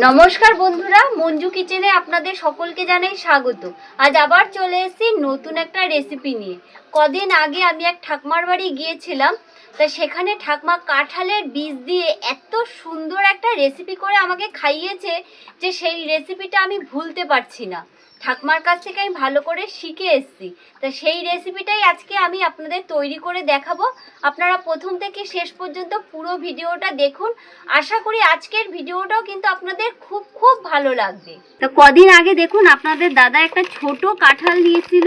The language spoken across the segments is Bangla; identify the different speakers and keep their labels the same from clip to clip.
Speaker 1: নমস্কার বন্ধুরা, মঞ্জু কিচেনে আপনাদের সকলকে জানাই স্বাগত। আজ আবার চলে এসেছি নতুন একটা রেসিপি নিয়ে। কদিন আগে আমি এক ঠাকমার বাড়ি গিয়েছিলাম, তা সেখানে ঠাকমা কাঁঠালের বীজ দিয়ে এত সুন্দর একটা রেসিপি করে আমাকে খাইয়েছে যে সেই রেসিপিটা আমি ভুলতে পারছি না। ঠাকমার কাছ থেকে আমি ভালো করে শিখে এসেছি। তা সেই রেসিপিটাই আজকে আমি আপনাদের তৈরি করে দেখাবো। আপনারা প্রথম থেকে শেষ পর্যন্ত পুরো ভিডিওটা দেখুন। আশা করি আজকের ভিডিওটাও কিন্তু আপনাদের খুব খুব ভালো লাগবে। তো কদিন আগে দেখুন, আপনাদের দাদা একটা ছোট কাঁঠাল নিয়েছিল।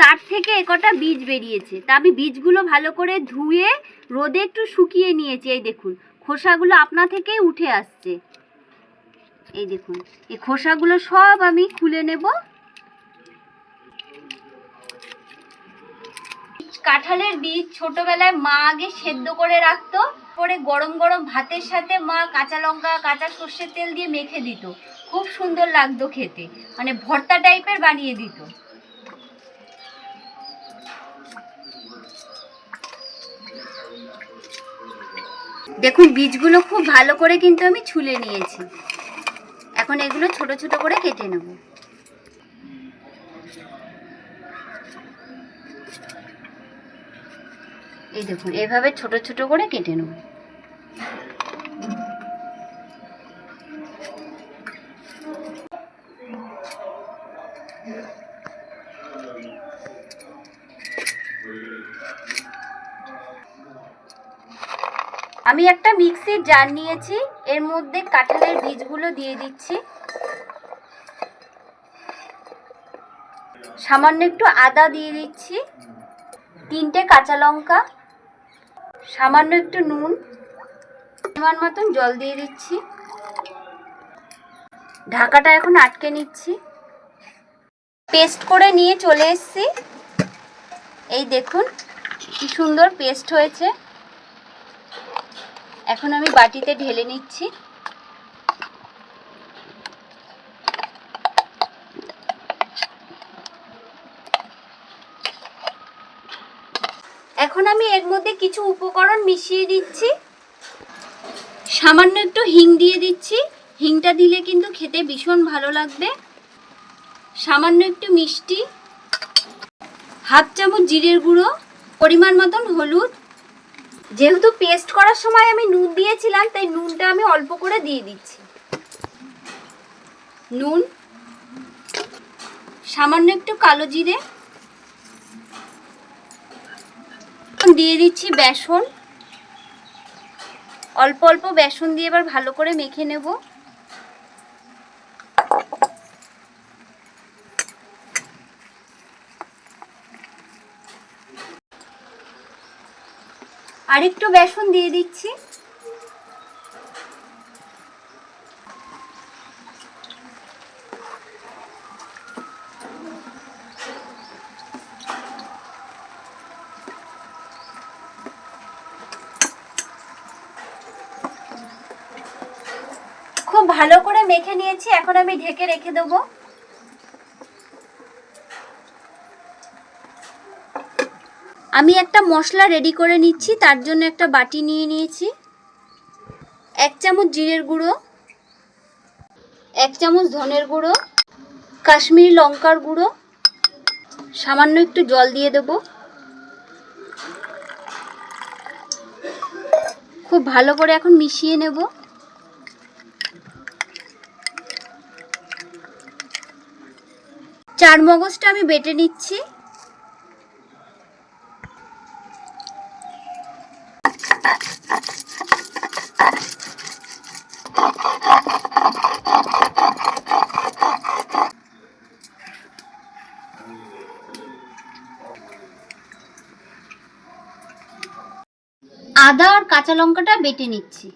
Speaker 1: তার থেকে একটা বীজ বেরিয়েছে। তা আমি বীজগুলো ভালো করে ধুয়ে, রোদে একটু শুকিয়ে নিয়েছি, এই দেখুন। খোসাগুলো আপনা থেকেই উঠে আসছে। এই দেখুন, এই খোসাগুলো সব আমি খুলে নেব। কাঁঠালের বীজ ছোটবেলায় মা আগে সেদ্ধ করে রাখতো পরে গরম গরম ভাতের সাথে মা কাঁচা লঙ্কা, কাঁচা সর্ষের তেল দিয়ে মেখে দিত। খুব সুন্দর লাগতো খেতে মানে ভর্তা টাইপের বানিয়ে দিত। দেখুন, বীজগুলো খুব ভালো করে কিন্তু আমি ছুলে নিয়েছি। এখন এগুলো ছোট ছোট করে কেটে নেব। এই দেখুন, এভাবে ছোট ছোট করে কেটে নেব। আমি একটা মিক্সির জার নিয়েছি, এর মধ্যে কাঁঠালের বীজগুলো দিয়ে দিচ্ছি। সামান্য একটু আদা দিয়ে দিচ্ছি, তিনটে কাঁচা লঙ্কা সামান্য একটু নুন, পরিমাণ মতন জল দিয়ে দিচ্ছি। ঢাকাটা এখন আটকে নিচ্ছি। পেস্ট করে নিয়ে চলে এসেছি। এই দেখুন, কি সুন্দর পেস্ট হয়েছে। এখন আমি বাটিতে ঢেলে নিচ্ছি। এখন আমি এর মধ্যে কিছু উপকরণ মিশিয়ে দিচ্ছি। সামান্য একটু হিং দিয়ে দিচ্ছি। হিংটা দিলে কিন্তু খেতে ভীষণ ভালো লাগবে। সামান্য একটু মিষ্টি। হাফ চামচ জিরের গুঁড়ো, পরিমাণ মতন হলুদ। যেহেতু পেস্ট করার সময় আমি নুন দিয়েছিলাম, তাই নুনটা আমি অল্প করে দিয়ে দিচ্ছি। নুন। সামান্য একটু কালো জিরে। দিয়ে দিচ্ছি বেসন। অল্প অল্প বেসন দিয়ে এবার ভালো করে মেখে নেব। আরেকটু বেসন দিয়ে দিচ্ছি খুব ভালো করে মেখে নিয়েছি, এখন আমি ঢেকে রেখে দেবো। আমি একটা মশলা রেডি করে নিচ্ছি, তার জন্য একটা বাটি নিয়ে নিয়েছি। এক চামচ জিরের গুঁড়ো, এক চামচ ধনের গুঁড়ো, কাশ্মীরি লঙ্কার গুঁড়ো, সামান্য একটু জল দিয়ে দেব। খুব ভালো করে এখন মিশিয়ে নেব। চার মগজটা আমি বেটে নিচ্ছি। আদা আর কাঁচা লঙ্কাটা বেটে নিচ্ছি।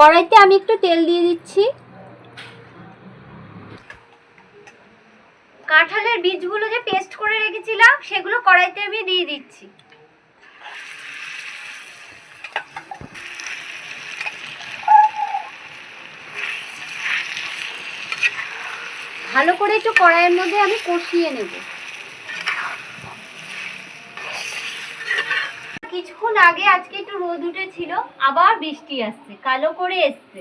Speaker 1: কড়াইতে আমি একটু তেল দিয়ে দিচ্ছি। কাঁঠালের বীজগুলো যে পেস্ট করে রেখেছিলাম, সেগুলো কড়াইতে আমি দিয়ে দিচ্ছি। ভালো করে একটু কড়াইয়ের মধ্যে আমি কষিয়ে নেব। কিছুক্ষণ আগে আজকে একটু রোদ উঠেছিল, আবার বৃষ্টি আসছে, কালো করে এসছে।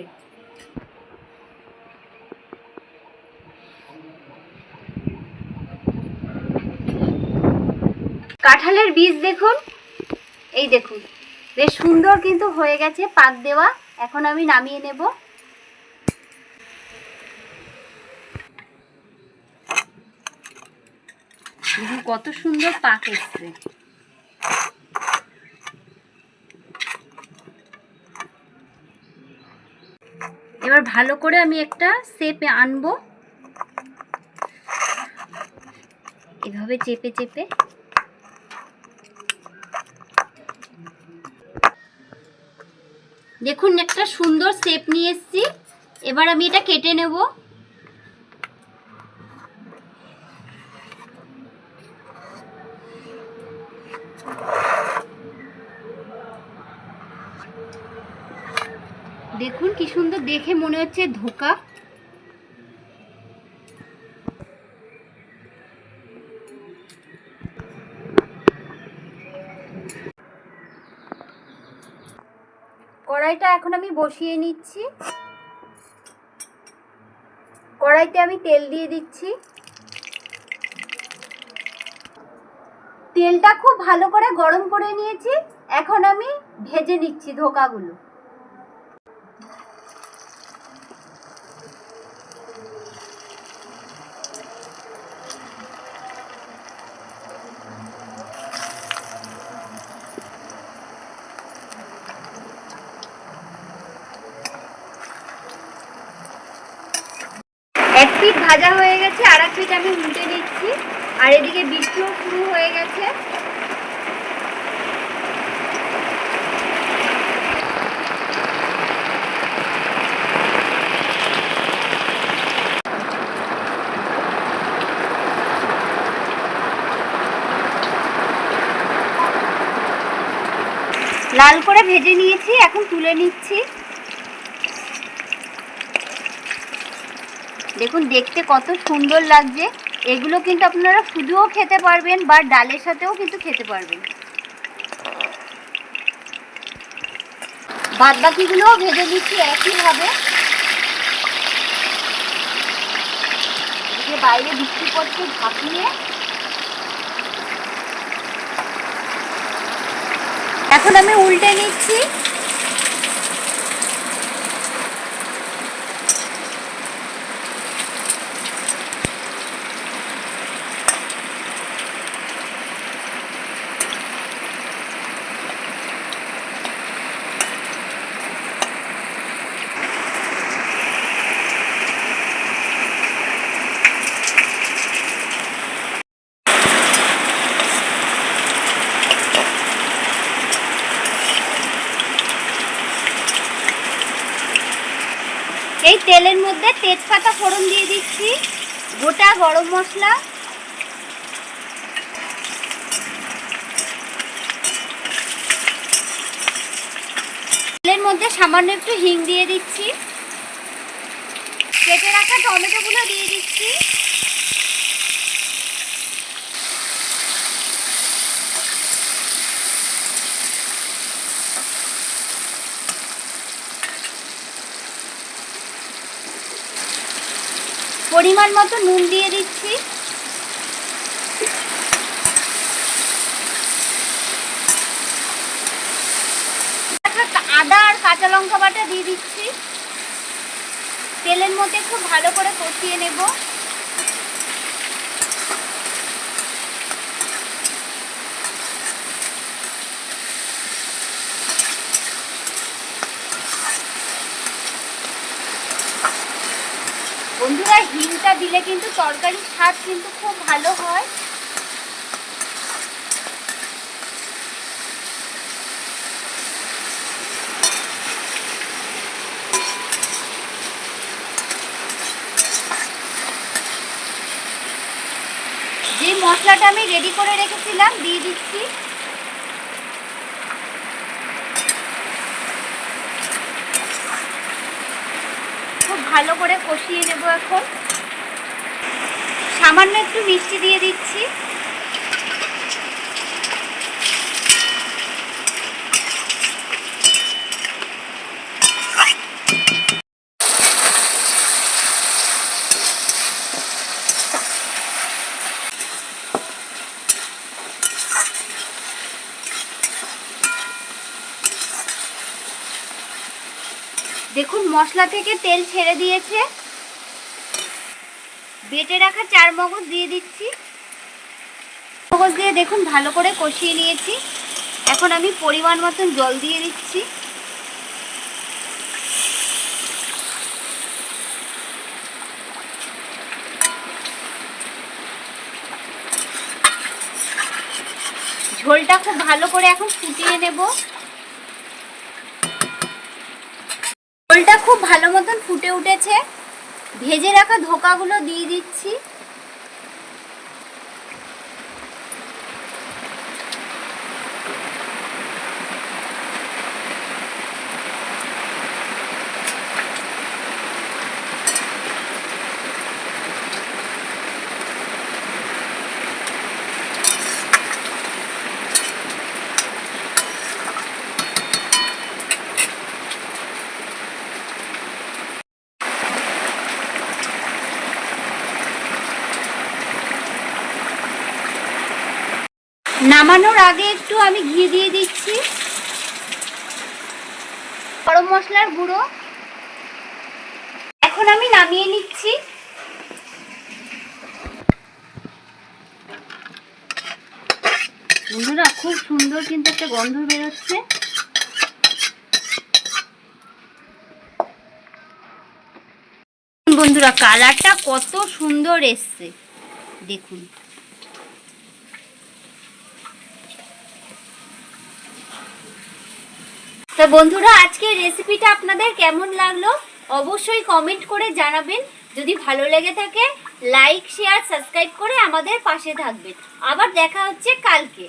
Speaker 1: কাঁঠালের বীজ দেখুন। এই দেখুন, বেশ সুন্দর কিন্তু হয়ে গেছে পাক দেওয়া। এখন আমি নামিয়ে নেব। কত সুন্দর পাক এসছে। এবার ভালো করে আমি একটা সেপে আনব। এভাবে চেপে চেপে। দেখুন, একটা সুন্দর শেপ নিয়ে এসছি। এবার আমি এটা কেটে নেব দেখুন কি সুন্দর দেখে মনে হচ্ছে ধোকা। কড়াইটা এখন আমি বসিয়ে নিচ্ছি। কড়াইতে আমি তেল দিয়ে দিচ্ছি। তেলটা খুব ভালো করে গরম করে নিয়েছি। এখন আমি ভেজে নিচ্ছি ধোকাগুলো এক পিঠ ভাজা হয়ে গেছে, আর এক পিঠ আমি উল্টে দিচ্ছি। আর এদিকে বৃষ্টিও শুরু হয়ে গেছে। লাল করে ভেজে নিয়েছি, এখন তুলে নিচ্ছি। দেখুন, দেখতে কত সুন্দর লাগছে। এগুলো কিন্তু আপনারা শুধুও খেতে পারবেন বা ডালের সাথেও কিন্তু খেতে পারবেন। বাদ বাকিগুলোও ভেজে দিচ্ছি একইভাবে। বাইরে বৃষ্টি পড়ছে ঝাঁপিয়ে এখন আমি উল্টে নিচ্ছি এই তেলের মধ্যে তেজপাতা ফোড়ন দিয়ে দিচ্ছি, গোটা গরম মশলা। তেলের মধ্যে সামান্য একটু হিং দিয়ে দিচ্ছি। কেটে রাখা টমেটোগুলো দিয়ে দিচ্ছি। পরিমাণ মতো নুন দিয়ে দিচ্ছি। আদা আর কাঁচা লঙ্কা বাটা দিয়ে দিচ্ছি। তেলের মধ্যে খুব ভালো করে কষিয়ে নেব। নুনটা দিলে কিন্তু তরকারি স্বাদ কিন্তু খুব ভালো হয়। যে মশলাটা আমি রেডি করে রেখেছিলাম, দিয়ে দিচ্ছি। ভালো করে কষিয়ে নেব এখন। সামান্য একটু মিষ্টি দিয়ে দিচ্ছি। দেখুন মশলা থেকে তেল ছেড়ে দিয়েছে। বেটে রাখা চার মগজ দিয়ে দিচ্ছি। মগজ দিয়ে দেখুন, ভালো করে কষিয়ে নিয়েছি। এখন আমি পরিমাণ মতন জল দিয়ে দিচ্ছি। ঝোলটা খুব ভালো করে এখন ফুটিয়ে নেব। ঝোলটা খুব ভালো মতন ফুটে উঠেছে। ভেজে রাখা ধোকাগুলো দিয়ে দিচ্ছি। নামানোর আগে একটু আমি ঘি দিয়ে দিচ্ছি। গরম মশলার গুঁড়ো। এখন আমি নামিয়ে নিচ্ছি। বন্ধুরা, খুব সুন্দর কিন্তু একটা গন্ধ বেরোচ্ছে। বন্ধুরা, কালারটা কত সুন্দর এসছে। দেখুন। বন্ধুরা, আজকের রেসিপিটা আপনাদের কেমন লাগল অবশ্যই কমেন্ট করে জানাবেন। যদি ভালো লেগে থাকে লাইক শেয়ার সাবস্ক্রাইব করে আমাদের পাশে থাকবেন। আবার দেখা হচ্ছে কালকে।